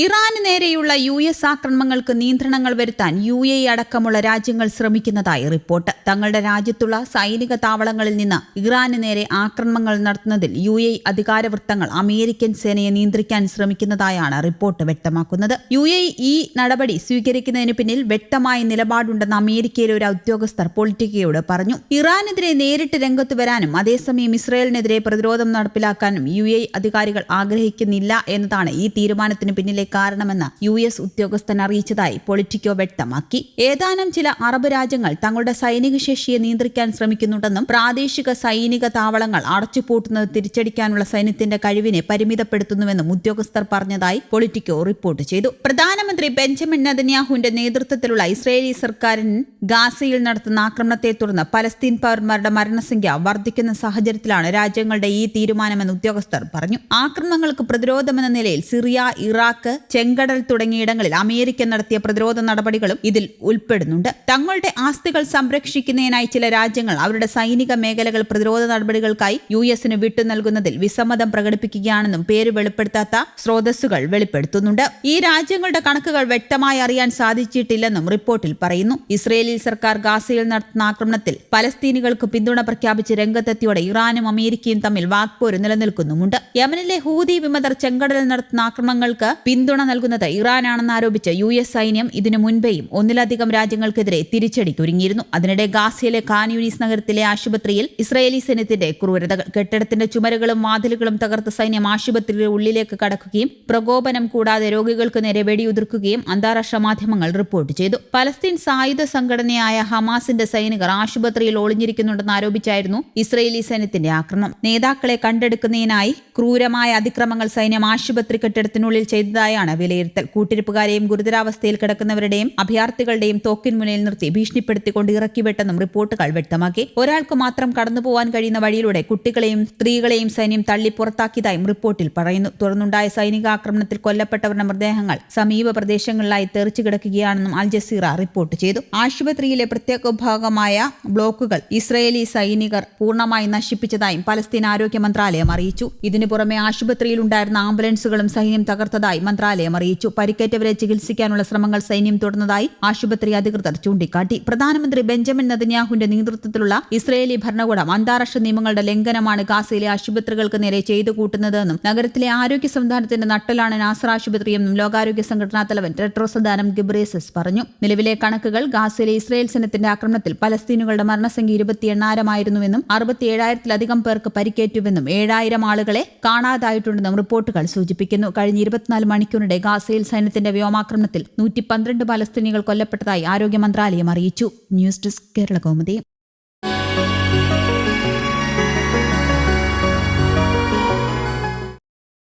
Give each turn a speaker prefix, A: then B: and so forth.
A: ഇറാന് നേരെയുള്ള U S ആക്രമണങ്ങൾക്ക് നിയന്ത്രണങ്ങൾ വരുത്താൻ യു എ അടക്കമുള്ള രാജ്യങ്ങൾ ശ്രമിക്കുന്നതായി റിപ്പോർട്ട്. തങ്ങളുടെ രാജ്യത്തുള്ള സൈനിക താവളങ്ങളിൽ നിന്ന് ഇറാന് നേരെ ആക്രമണങ്ങൾ നടത്തുന്നതിൽ യു എ അധികാരവൃത്തങ്ങൾ അമേരിക്കൻ സേനയെ നിയന്ത്രിക്കാൻ ശ്രമിക്കുന്നതായാണ് റിപ്പോർട്ട് വ്യക്തമാക്കുന്നത്. യു എ ഈ നടപടി സ്വീകരിക്കുന്നതിന് പിന്നിൽ വ്യക്തമായ നിലപാടുണ്ടെന്ന് അമേരിക്കയിലെ ഒരു ഉദ്യോഗസ്ഥർ പൊളിറ്റിക്കയോട് പറഞ്ഞു. ഇറാനെതിരെ നേരിട്ട് രംഗത്ത് വരാനും അതേസമയം ഇസ്രയേലിനെതിരെ പ്രതിരോധം നടപ്പിലാക്കാനും യു എ അധികാരികൾ ആഗ്രഹിക്കുന്നില്ല എന്നതാണ് ഈ തീരുമാനത്തിന് പിന്നിലെ കാരണമെന്ന് യു എസ് ഉദ്യോഗസ്ഥൻ അറിയിച്ചതായി പൊളിറ്റിക്കോ വ്യക്തമാക്കി. ഏതാനും ചില അറബ് രാജ്യങ്ങൾ തങ്ങളുടെ സൈനിക ശേഷിയെ നിയന്ത്രിക്കാൻ ശ്രമിക്കുന്നുണ്ടെന്നും പ്രാദേശിക സൈനിക താവളങ്ങൾ അടച്ചുപൂട്ടുന്നത് തിരിച്ചടിക്കാനുള്ള സൈന്യത്തിന്റെ കഴിവിനെ പരിമിതപ്പെടുത്തുന്നുവെന്നും ഉദ്യോഗസ്ഥർ പറഞ്ഞതായി പൊളിറ്റിക്കോ റിപ്പോർട്ട് ചെയ്തു. പ്രധാനമന്ത്രി ബെഞ്ചമിൻ നദന്യാഹുവിന്റെ നേതൃത്വത്തിലുള്ള ഇസ്രയേലി സർക്കാരിൻ ഗാസയിൽ നടത്തുന്ന ആക്രമണത്തെ തുടർന്ന് പലസ്തീൻ പൌരന്മാരുടെ മരണസംഖ്യ വർദ്ധിക്കുന്ന സാഹചര്യത്തിലാണ് രാജ്യങ്ങളുടെ ഈ തീരുമാനമെന്ന് ഉദ്യോഗസ്ഥർ പറഞ്ഞു. ആക്രമണങ്ങൾക്ക് പ്രതിരോധമെന്ന നിലയിൽ സിറിയ ഇറാഖ് ചെങ്കടൽ തുടങ്ങിയിടങ്ങളിൽ അമേരിക്ക നടത്തിയ പ്രതിരോധ നടപടികളും ഇതിൽ ഉൾപ്പെടുന്നുണ്ട്. തങ്ങളുടെ ആസ്തികൾ സംരക്ഷിക്കുന്നതിനായി ചില രാജ്യങ്ങൾ അവരുടെ സൈനിക മേഖലകൾ പ്രതിരോധ നടപടികൾക്കായി യു എസിന് വിട്ടു നൽകുന്നതിൽ വിസമ്മതം പ്രകടിപ്പിക്കുകയാണെന്നും പേര് വെളിപ്പെടുത്താത്ത സ്രോതസ്സുകൾ വെളിപ്പെടുത്തുന്നുണ്ട്. ഈ രാജ്യങ്ങളുടെ കണക്കുകൾ വ്യക്തമായി അറിയാൻ സാധിച്ചിട്ടില്ലെന്നും റിപ്പോർട്ടിൽ പറയുന്നു. ഇസ്രയേലി സർക്കാർ ഗാസയിൽ നടത്തുന്ന ആക്രമണത്തിൽ പലസ്തീനികൾക്ക് പിന്തുണ പ്രഖ്യാപിച്ച് രംഗത്തെത്തിയോടെ ഇറാനും അമേരിക്കയും തമ്മിൽ വാക്പോര് നിലനിൽക്കുന്നുമുണ്ട്. യമനിലെ ഹൂതി വിമതർ ചെങ്കടലിൽ നടത്തുന്ന ആക്രമണങ്ങൾക്ക് പിന്തുണ നൽകുന്നത് ഇറാനാണെന്ന് ആരോപിച്ച് യു എസ് സൈന്യം ഇതിനു മുൻപേയും ഒന്നിലധികം രാജ്യങ്ങൾക്കെതിരെ തിരിച്ചടിക്കൊരുങ്ങിയിരുന്നു അതിനിടെ ഗാസയിലെ ഖാൻ നഗരത്തിലെ ആശുപത്രിയിൽ ഇസ്രയേലി സൈന്യത്തിന്റെ ക്രൂരതകൾ കെട്ടിടത്തിന്റെ ചുമരുകളും വാതിലുകളും തകർത്ത സൈന്യം ആശുപത്രിയുടെ ഉള്ളിലേക്ക് കടക്കുകയും പ്രകോപനം കൂടാതെ രോഗികൾക്ക് നേരെ വെടിയുതിർക്കുകയും അന്താരാഷ്ട്ര മാധ്യമങ്ങൾ റിപ്പോർട്ട് ചെയ്തു. പലസ്തീൻ സായുധ സംഘടനയായ ഹമാസിന്റെ സൈനികർ ആശുപത്രിയിൽ ഒളിഞ്ഞിരിക്കുന്നുണ്ടെന്ന് ആരോപിച്ചായിരുന്നു ഇസ്രയേലി സൈന്യത്തിന്റെ ആക്രമണം നേതാക്കളെ കണ്ടെടുക്കുന്നതിനായി ക്രൂരമായ അതിക്രമങ്ങൾ സൈന്യം ആശുപത്രി കെട്ടിടത്തിനുള്ളിൽ ചെയ്തതായാണ് വിലയിരുത്തൽ. കൂട്ടിരിപ്പുകാരെയും ഗുരുതരാവസ്ഥയിൽ കിടക്കുന്നവരുടെയും അഭയാർത്ഥികളുടെയും തോക്കിൻ മുന്നിൽ നിർത്തി ഭീഷണിപ്പെടുത്തിക്കൊണ്ട് ഇറക്കിവിട്ടെന്നും റിപ്പോർട്ടുകൾ വ്യക്തമാക്കി. ഒരാൾക്ക് മാത്രം കടന്നുപോകാൻ കഴിയുന്ന വഴിയിലൂടെ കുട്ടികളെയും സ്ത്രീകളെയും സൈന്യം തള്ളി പുറത്താക്കിയതായും റിപ്പോർട്ടിൽ പറയുന്നു. തുടർന്നുണ്ടായ സൈനിക ആക്രമണത്തിൽ കൊല്ലപ്പെട്ടവരുടെ മൃതദേഹങ്ങൾ സമീപ പ്രദേശങ്ങളിലായി തെറിച്ചു കിടക്കുകയാണെന്നും അൽ ജസീറ റിപ്പോർട്ട് ചെയ്തു. ആശുപത്രിയിലെ പ്രത്യേക വിഭാഗമായ ബ്ലോക്കുകൾ ഇസ്രയേലി സൈനികർ പൂർണമായി നശിപ്പിച്ചതായും പലസ്തീൻ ആരോഗ്യ മന്ത്രാലയം അറിയിച്ചു. ഇതിനു പുറമെ ആശുപത്രിയിലുണ്ടായിരുന്ന ആംബുലൻസുകളും സൈന്യം തകർത്തതായി മന്ത്രാലയം അറിയിച്ചു. പരിക്കേറ്റവരെ ചികിത്സിക്കാനുള്ള ശ്രമങ്ങൾ സൈന്യം തുടർന്നതായി ആശുപത്രി അധികൃതർ ചൂണ്ടിക്കാട്ടി. പ്രധാനമന്ത്രി ബെഞ്ചമിൻ നദന്യാഹുവിന്റെ നേതൃത്വത്തിലുള്ള ഇസ്രയേലി ഭരണകൂടം അന്താരാഷ്ട്ര നിയമങ്ങളുടെ ലംഘനമാണ് ഗാസയിലെ ആശുപത്രികൾക്ക് നേരെ ചെയ്തു കൂട്ടുന്നതെന്നും നഗരത്തിലെ ആരോഗ്യ സംവിധാനത്തിന്റെ നട്ടലാണ് നാസർ ആശുപത്രിയെന്നും ലോകാരോഗ്യ സംഘടനാ തലവൻ ടെട്രോസ് അദാനം ഗിബ്രേസസ് പറഞ്ഞു. നിലവിലെ കണക്കുകൾ ഗാസയിലെ ഇസ്രയേൽ സൈന്യത്തിന്റെ ആക്രമണത്തിൽ പലസ്തീനുകളുടെ മരണസംഖ്യ ഇരുപത്തി എണ്ണായിരമായിരുന്നുവെന്നും അറുപത്തി ഏഴായിരത്തിലധികം പേർക്ക് പരിക്കേറ്റുവെന്നും ഏഴായിരം ആളുകളെ കാണാതായിട്ടുണ്ടെന്നും റിപ്പോർട്ടുകൾ സൂചിപ്പിക്കുന്നു. കഴിഞ്ഞ ഇരുപത്തിനാല് മണിക്കൂറിനിടെ ഗാസയിൽ സൈന്യത്തിന്റെ വ്യോമാക്രമണത്തിൽ നൂറ്റി പന്ത്രണ്ട് പലസ്തീനികൾ കൊല്ലപ്പെട്ടതായി ആരോഗ്യ മന്ത്രാലയം അറിയിച്ചു. News desk Kerala Kaumudi.